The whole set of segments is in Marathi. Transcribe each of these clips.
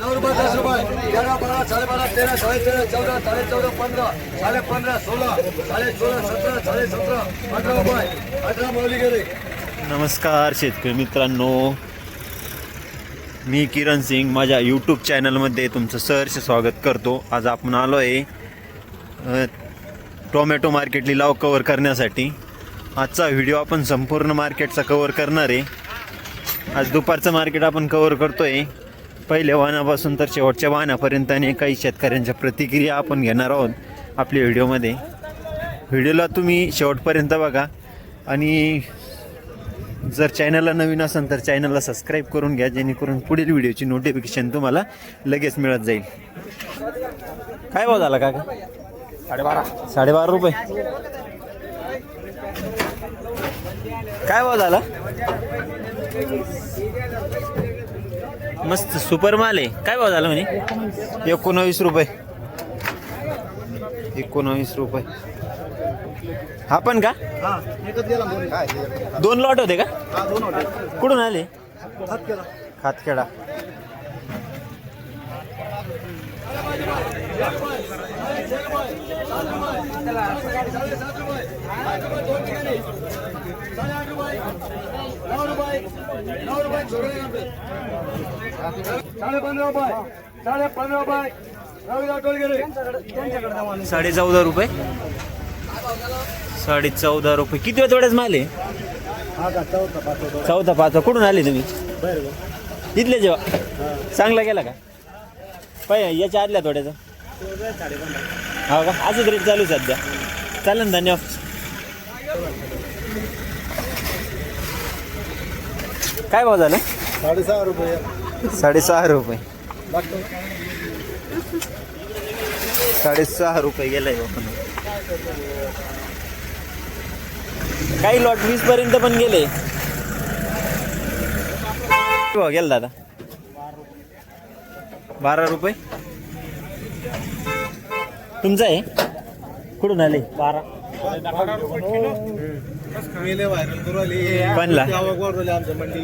नऊ रुपये दस रुपये. तेरा बारा साडे बारा तेरा साडे तेरा चौदा साडे चौदा पंधरा साडे पंधरा सोळा साडे सोळा सतरा साडे सतरा अठरा रुपये. अठरा मौली गेले. नमस्कार शेतकरी मित्रांनो. मी किरण सिंग माझ्या यूट्यूब चॅनलमध्ये तुमचं सहर्ष स्वागत करतो. आज आपण आलो आहे टोमॅटो मार्केट लिलाव कवर करण्यासाठी. आजचा व्हिडिओ आपण संपूर्ण मार्केटचा कवर करणार आहे. आज दुपारचं मार्केट आपण कवर करतो आहे पहिल्या वाहनापासून तर शेवटच्या वाहनापर्यंत आणि काही शेतकऱ्यांच्या प्रतिक्रिया आपण घेणार आहोत आपल्या व्हिडिओमध्ये. व्हिडिओला तुम्ही शेवटपर्यंत बघा आणि जर चॅनलला नवीन असेल तर चॅनलला सबस्क्राईब करून घ्या जेणेकरून पुढील व्हिडिओची नोटिफिकेशन तुम्हाला लगेच मिळत जाईल. काय भाव झाला काका? साडेबारा. साडेबारा रुपये. काय भाव झाला? मस्त सुपर माल आहे. काय भाव झाला म्हणे? एकोणावीस रुपये. एकोणावीस रुपये. हा पण का? दोन लॉट होते का? दोन कुठून आले? हात खातखेडा. नऊ रुपये नऊ रुपये साडे पंधरा रुपये साडे पंधरा रुपये साडे चौदा रुपये. साडे चौदा रुपये. किती वेळ तेवढ्याच माल आहे? चौथा चौदा पाच कुठून आले तुम्ही? इथले जेव्हा. चांगला गेला का? पाय याच्या आदल्या थोड्याचा. हो का? आजच रेट चालू आहे सध्या. चालेल धन्यवाद. काय भाव झालं? साडेसहा रुपये. साडेसहा रुपये. साडेसहा रुपये गेलाय आपण काही लॉट वीस पर्यंत पण गेले. गेला दादा? बारा रुपये? तुमचं आहे? कुठून आले? बारा. मेले व्हायरल करू आली. बनला. आवक वाढवली आमच्या मंडी.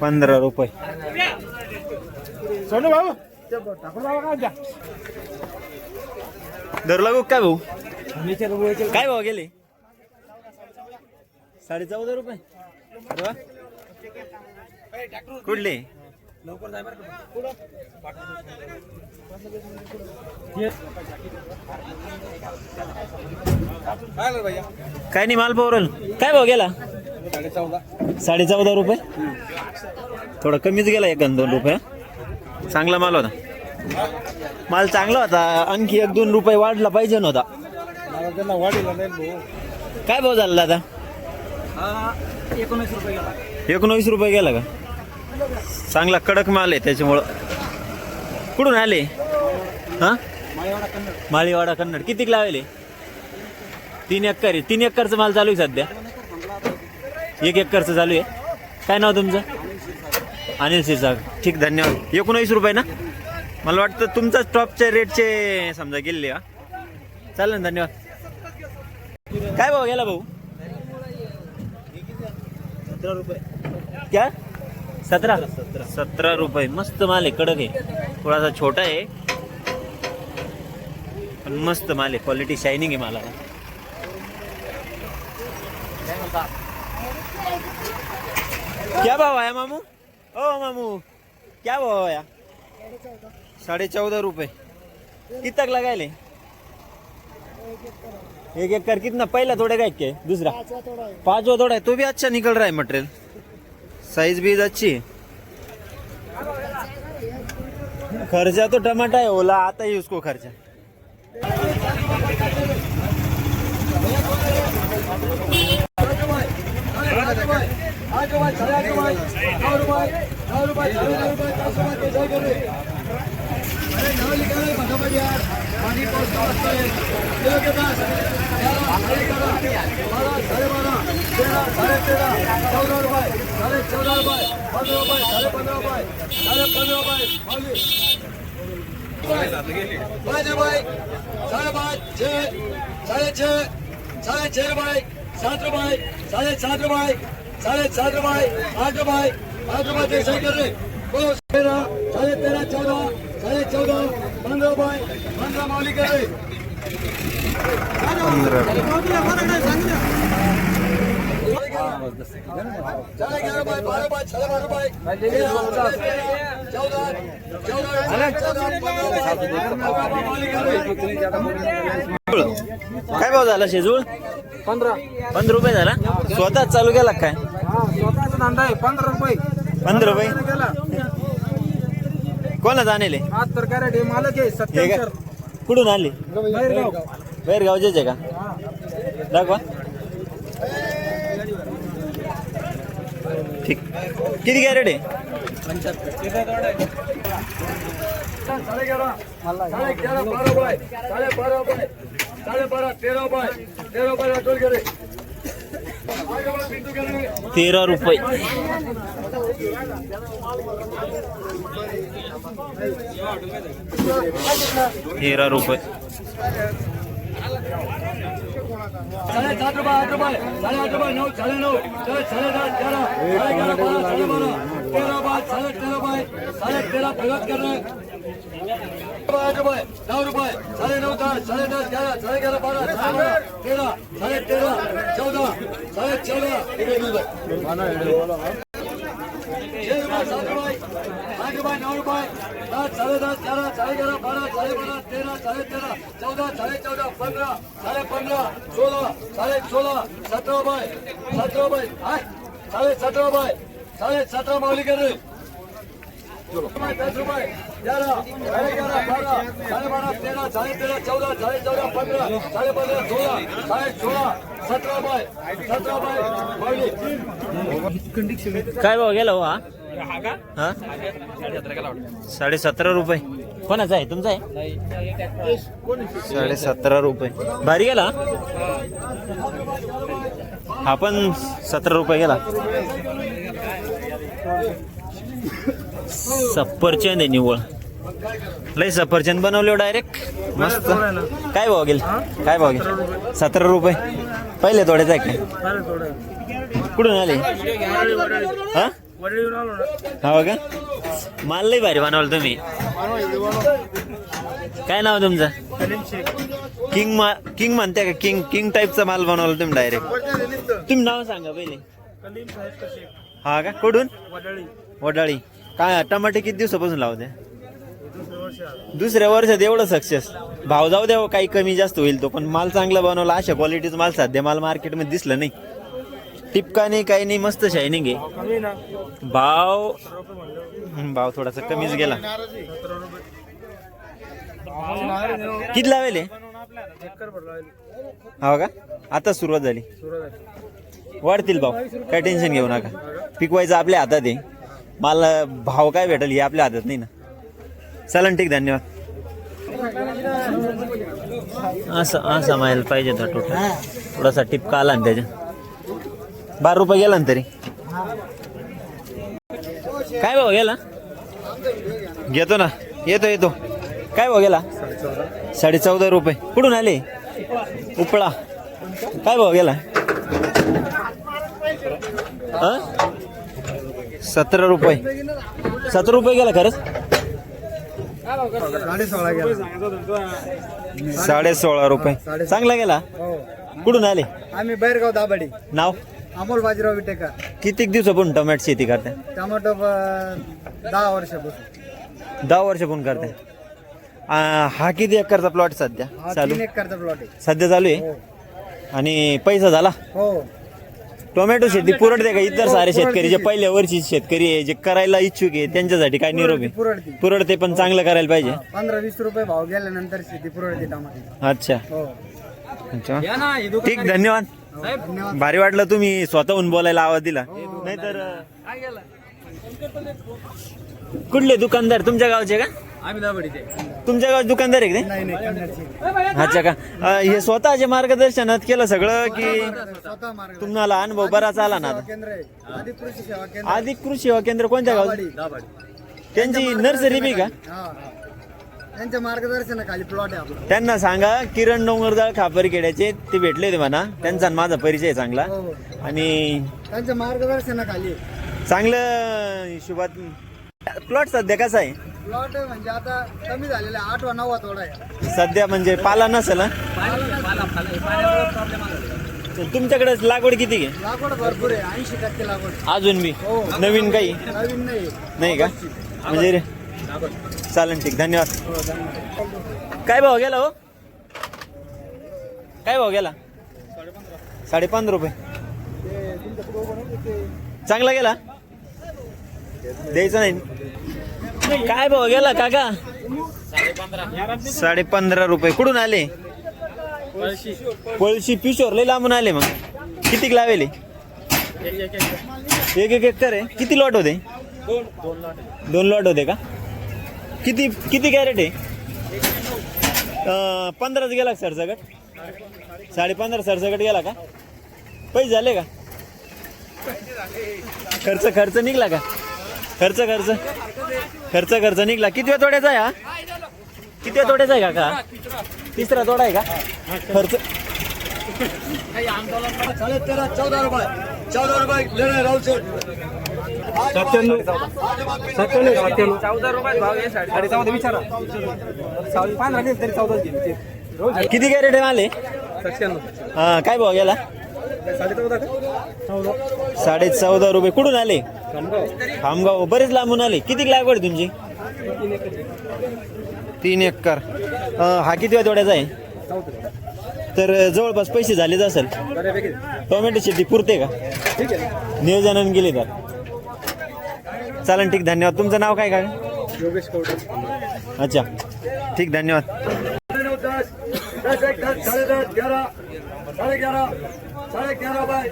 पंधरा रुपये. सोनू भाऊ. टाकून दर लागू काय भाऊ? काय भाव गेले? साडे चौदा रुपये. अरे वा. कुठले? काय नाही माल पोरल. काय भाव गेला? साडे चौदा रुपये. थोडा कमीच गेला एक दोन रुपये. चांगला माल होता. माल चांगला होता आणखी एक दोन रुपये वाढला पाहिजे नव्हता काय भाव झाला दादा? एकोणीस रुपये गेला एकोणवीस रुपये गेला का? चांगला कडक माल आहे त्याच्यामुळं. कुठून आले? हा? माळेवाडा कन्नड. माळीवाडा कन्नड. कितीक लावले तीन एकर आहे. तीन एकरचं माल चालू आहे सध्या. एक एकरचं चालू आहे. काय नाव तुमचं? अनिल शिरसाग ठीक धन्यवाद. एकोणवीस रुपये ना? मला वाटतं तुमचाच टॉपच्या रेटचे समजा गेले का चालेल ना धन्यवाद. काय भाऊ गेला भाऊ? सतरा रुपये. क्या? सतरा. सतरा रुपये. मस्त माल आहे कडक आहे. थोडासा छोटा आहे. पण मस्त माल आहे. क्वालिटी शायनिंग आहे मला क्या भाव आया मामू? ओ मामू क्या भाव आया साडे चौदा रुपये. कितक तक लगायले? एक एक कर कितना? पहिला थोड़े का के? है दूसरा? पांचवा थोड़ा है तो भी अच्छा निकल रहा है मटेरियल साइज भी अच्छी है खर्चा तो टमाटा है ओला आता ही उसको खर्चा. आठ रुपये आठ रुपये साडे आठ रुपये नऊ रुपये नऊ रुपये साडे नऊ रुपये दस रुपये ते जाय करे अरे नाव लिखायला बघा पाहिजे यार पाणी पाऊस वाजतोय तेरा के पास तेरा साडे तेरा बारा साडे बारा तेरा साडे तेरा चौदा रुपये साडे चौदा पंधरा रुपये पंधरा रुपये साडे पंधरा साडे पाच रुपये सात रुपये साडे सात रुपये काय भाव झाला शेजूळ? पंधरा. पंधरा रुपये झाला? स्वतः चालू केला काय? हा स्वतःचा धंदा आहे पंधरा रुपये. पंधरा रुपये? कोणाला जाणेले आज तर कॅरेट हे मालक आहे कुठून आली बाहेरगाव. बाहेर गावचेच आहे का? दाखवा ठीक किती कॅरेट आहे साढ़े ग्यारह साढ़े ग्यारह बारह रुपए साढ़े बारह रुपए साढ़े बारह तेरह रुपए तेरह रुपए टोल करे ठीक. किती कॅरेट आहे? तेरा रुपये. तेरा रुपये. साढ़े सात रुपये आठ रुपये साढ़े आठ रुपये नऊ साढ़े नऊ साढ़े साढ़े दस ग्यारह साढ़े ग्यारह बारह साढ़े बारह तेरह बार साढ़े तेरह रुपए साढ़े तेरह प्रगत कर रहे हैं आठ रुपए नौ रुपए साढ़े नौ दस साढ़े दस ग्यारह साढ़े ग्यारह बारह साढ़े बारह तेरह साढ़े तेरह चौदह साढ़े चौदह छह रुपए सात रुपए आठ रुपए नौ रुपए दस साढ़े दस ग्यारह साढ़े ग्यारह बारह साढ़े बारह तेरह साढ़े तेरह चौदह साढ़े चौदह पंद्रह साढ़े पंद्रह सोलह साढ़े सोलह सत्रह रुपए सत्रह काय भाव गेला हो हा? हा? साडे सतरा रुपये. कोणाचा आहे? तुमचा आहे? साडे सतरा रुपये. भारी गेला? हा पण सतरा रुपये गेला. सफरचंद आहे निव्वळ. लय सफरचंद बनवले डायरेक्ट मस्त. काय भाव गेल? काय भाव गेल? सतरा रुपये. पहिले थोडेच आहे काय कुठून आले? हा? हो का माल लई भारी बनवलं तुम्ही. काय नाव तुमचं? किंग मा किंग म्हणते का? किंग किंग टाईपचा माल बनवला तुम्ही डायरेक्ट तुम्ही नाव सांगा पहिले. हा का? कुठून? वडाळी. काय टमाटे किती दिवसापासून लावते? दुसऱ्या वर्षात एवढं सक्सेस भाव जाऊ द्या काही कमी जास्त होईल तो पण माल चांगला बनवला अशा क्वालिटीचा माल सध्या माल मार्केटमध्ये दिसलं नाही. टिपका नाही काही नाही मस्त शायनिंग आहे. भाव भाव थोडासा कमीच गेला. किती लावेल हो? का? आता सुरुवात झाली. वाढतील भाव. काय टेन्शन घेऊ नका. पिकवायचं आपल्या हातात आहे. मला भाव काय भेटेल हे आपल्या हातात नाही ना. चलन ठीक धन्यवाद. असं असं मायला पाहिजे था टोटल. थोडासा टिपका आला ना त्याच्या. बारा रुपये गेला ना तरी. काय भाव गेला? घेतो ना. येतो येतो. काय भाव गेला? साडे चौदा रुपये. कुठून आले? उपळा. काय भाव गेला? हा? सतरा रुपये. सतरा रुपये गेला खरंच? साडे सोळा रुपये. चांगला गेला? कुठून आले? आम्ही बैरगाव दाबाडी नाव? अमोल बाजीराव विटेकर. कितीक दिवसापासून टोमॅटो शेती करते टमाटो दहा वर्षापासून. दहा वर्षापासून करते हा किती एकरचा प्लॉट सध्या? हा चालू? एकरचा प्लॉट सध्या चालू आहे? हो. आणि पैसा झाला? हो. टोमॅटो शेती पुरडते का? इतर सारे शेतकरी जे पहिल्या वर्षी शेतकरी आहे जे करायला इच्छुक आहे त्यांच्यासाठी काय निरोप आहे? पुरडती पण चांगलं करायला पाहिजे. पंधरा वीस रुपये भाव गेल्यानंतर शेती पुरडती टमाटे अच्छा. हो. अच्छा. ठीक धन्यवाद. धन्यवाद. भारी वाटलं तुम्ही स्वतःहून बोलायला आवाज दिला. नाहीतर कुठले दुकानदार? तुमच्या गावचे का? तुमच्या गावात दुकानदार आहे का ते? अच्छा का? अं, हे स्वतःचे मार्गदर्शनात केलं सगळं की तुम्हाला अनुभव बराच आला ना सेवा आता केंद्र आहे. आधी कृषी सेवा केंद्र आधी कृषी सेवा केंद्र कोणत्या गावात? त्यांची नर्सरी बी का? हा हा. त्यांच्या मार्गदर्शनाखाली प्लॉट आहे आपला. त्यांना सांगा किरण डोंगरजाळ खापरखेड्याचे ते भेटले होते म्हणा. त्यांचा आणि माझा परिचय आहे चांगला. हो हो. आणि त्यांच्या मार्गदर्शनाखाली. चांगलं हिशोबात प्लॉट सध्या कसा आहे? प्लॉट म्हणजे आता कमी झालेला आहे आठवा नववा थोडा आहे. सध्या म्हणजे पाला नसेल हा? तुमच्याकडे लागवड किती आहे? लागवड भरपूर आहे ऐंशी टक्के लागवड. अजून मी हो. नवीन काही? नवीन नाही. नाही का? म्हणजे रे? चालेल ठीक. धन्यवाद. काय भाव गेला हो? काय भाव गेला? साडे पंधरा रुपये. चांगला गेला? द्यायचं नाही. काय भाऊ गेला काका? साडे पंधरा रुपये. कुठून आले? पळशी पिशोर लय लांबून आले मग. किती लावेले? एक एक एकर आहे. किती लॉट होते? दोन लॉट होते का? किती किती कॅरेट आहे? पंधराच गेला सरसकट? साडे पंधरा सरसकट गेला का? पैसे झाले का? खर्च खर्च निघला का? खर्च खर्च. खर्च खर्च. निघला. किती तोड्याचा आहे हा? किती वेळ तोड्याचा आहे काका? तिसरा तोडा आहे का? खर्च. साडे तेरा चौदा रुपये चौदा रुपये लेणे राहुल शेठ चौदा रुपयात भाव आहे साडे चौदा विचारा साडे पाच राहिले तरी ते किती कॅरेट आहे आले सत्त्याण्णव. हा काय भाव गेला? साडे चौदा रुपये. कुठून आले? खामगाव. बरेच लांबून आले. किती लागवड तुमची? तीन एकर. हा किती तोड्याचा आहे? तर जवळपास पैसे झालेच असेल. टोमॅटो शेती पुरते का? नियोजनाने गेले तर चालेल ठीक. धन्यवाद. तुमचं नाव काय काय अच्छा. ठीक धन्यवाद. साडे ग्यारह बाय.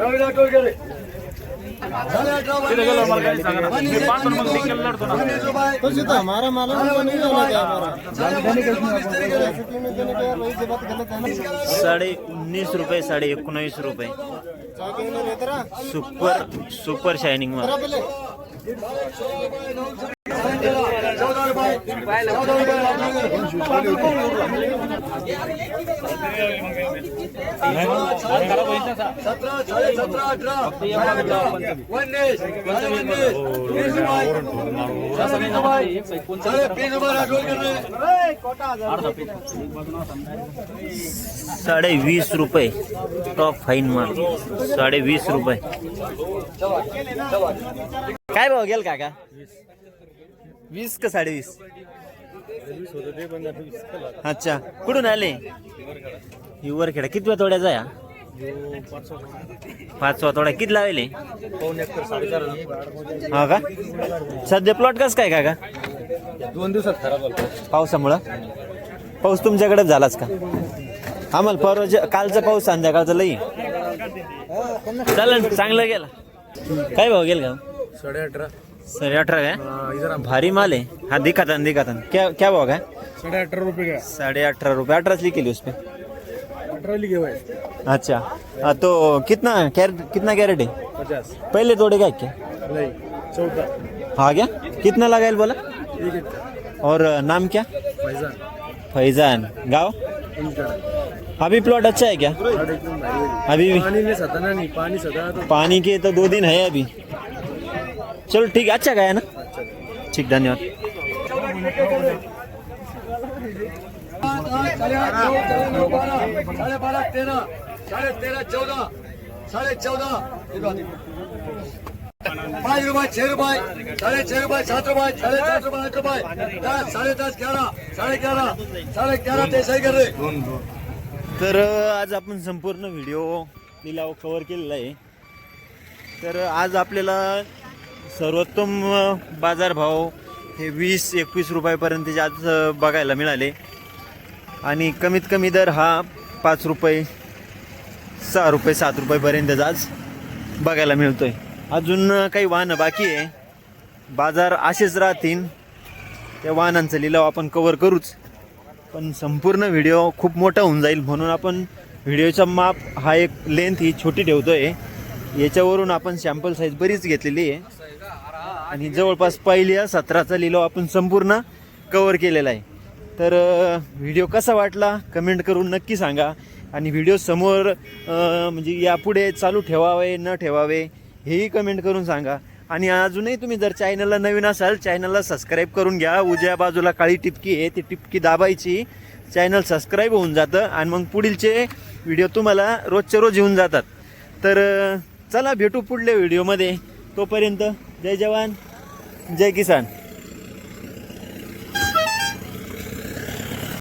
रवीला टोल गेले. साडे अठरा बाय. हमारा मालूम साडे उन्नीस रुपये साडे एकोणावीस रुपये. सुपर सुपर शायनिंग माल चौदा रुपये चौदा रुपये सतरा साडे सतरा अठरा उन्नीस उन्नीस वीस रुपये. साडे तीस रुपये राठोड साडे वीस रुपये टॉप फाईन माल. साडे वीस रुपये. काय भाव गेल काका? वीस का साडे वीस अच्छा. कुठून आले? हिवर खेडा किती वेळा तोड्याचा या पाचवा तोडा. किती लावले हा? का? सध्या प्लॉट कस काय काका? दोन दिवसात खराब पावसामुळं? पाऊस तुमच्याकडेच झालाच का? आम्हाला परवा कालचा पाऊस संध्याकाळचा लई. चालेल चांगलं गेला. काय भाव गेल? का साडे अठरा साडे अठरा काय भारी माल आहे हाँ दिखाता दिखाता क्या क्या भाव है? साडे अठरा रुपये का। साढ़े अठारह रुपये अठारह लिखी ली उसपे अठरा लिखे हुए। अच्छा। हाँ, तो कितना कैरेट कितना कैरेट है? पचास। पहले तोड़े का क्या? नहीं चौदह हाँ क्या? कितना लगा है बोला? और नाम क्या? पैसा फैजान। गाँव अभी प्लॉट अच्छा है क्या? साढ़े अभी भी। पानी में सताना नहीं पानी सता तो पानी के तो दो दिन है अभी। चलो ठीक है अच्छा गया ना? ठीक धन्यवाद. साढ़े बारह तेरह साढ़े तेरह बारा साडे बारा तेरा साडे तेरा चौदा साडे चौदा पाच रुपये छह रुपये साडे छह रुपये सात रुपये साडे सात रुपये आठ रुपए दस साडे दस ग्यारह साडे ग्यारह साडे ग्यारह ते सही कर रहे तर आज आपण संपूर्ण व्हिडिओ लिलाव कवर केलेला आहे. तर आज आपल्याला सर्वोत्तम बाजारभाव हे वीस एकवीस रुपयापर्यंतचे आज बघायला मिळाले. आणि कमीत कमी दर हा पाच रुपये सहा रुपये सात रुपयेपर्यंतच आज बघायला मिळतोय. अजून काही वाहनं बाकी आहे. बाजार असेच राहतील. त्या वाहनांचा लिलाव आपण कवर करूच. पण संपूर्ण व्हिडिओ खूप मोठा होऊन जाईल म्हणून आपण व्हिडिओचा माप हा एक लेंथ ही छोटी ठेवतो आहे याच्यावरून आपण सॅम्पल साईज बरीच घेतलेली आहे. आणि जवळपास पहिल्या सतराचा लिलाव आपण संपूर्ण कवर केलेला आहे. तर व्हिडिओ कसा वाटला? कमेंट करून नक्की सांगा. आणि व्हिडिओ समोर म्हणजे यापुढे चालू ठेवावे न ठेवावे हेही कमेंट करून सांगा. आणि अजूनही तुम्ही जर चॅनलला नवीन असाल चॅनलला सबस्क्राईब करून घ्या. उजव्या बाजूला काळी टिपकी आहे ती टिपकी दाबायची. चॅनल सबस्क्राईब होऊन जातं आणि मग पुढीलचे व्हिडिओ तुम्हाला रोजच्या रोज येऊन जातात. तर चला भेटू पुढल्या व्हिडिओमध्ये तोपर्यंत जय जवान जय किसान.